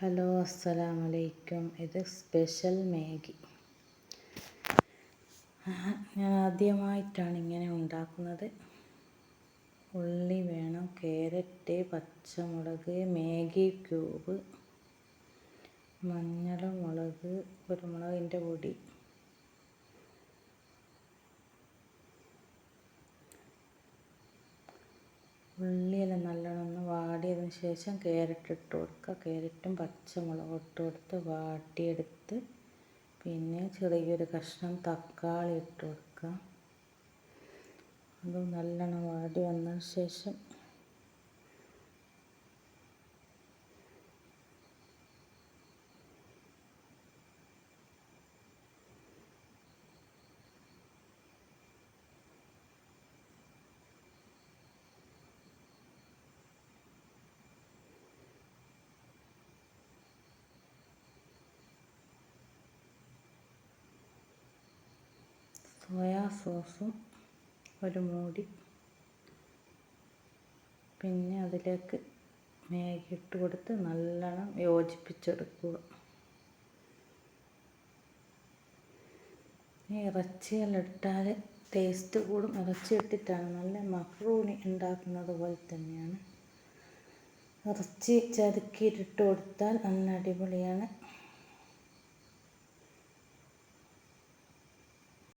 Hello അസ്സലാമു അലൈക്കും ഇത് സ്പെഷ്യൽ മാഗി. ഞാൻ ആദ്യമായിട്ടാണ് ഇങ്ങനെ ഉണ്ടാക്കുന്നത്. ഉള്ളി വേണം ക്യാരറ്റ് പച്ചമുളക് മാഗി ക്യൂബ് മഞ്ഞൾ മുളക് കുരുമുളകിന്റെ പൊടി. ഒന്ന് ശേഷം ക്യാരറ്റ് ഇട്ട് കൊടുക്കുക. ക്യാരറ്റും പച്ചമുളകും ഇട്ട് കൊടുത്ത് വാട്ടിയെടുത്ത് പിന്നെ ചെറിയൊരു കഷ്ണം തക്കാളി ഇട്ട് കൊടുക്കുക. അത് നല്ലോണം വാടി വന്നതിന് ശേഷം സോയാ സോസും ഒരു മൂടി. പിന്നെ അതിലേക്ക് മാഗി ഇട്ട് കൊടുത്ത് നല്ലോണം യോജിപ്പിച്ചെടുക്കുക. ഇറച്ചിയെല്ലാം ഇട്ടാൽ ടേസ്റ്റ് കൂടും. ഇറച്ചി ഇട്ടിട്ടാണ് നല്ല മക്രൂണി ഉണ്ടാക്കുന്നത് പോലെ തന്നെയാണ്. ഇറച്ചി ചതുക്കിയിട്ടിട്ട് കൊടുത്താൽ നല്ല അടിപൊളിയാണ്.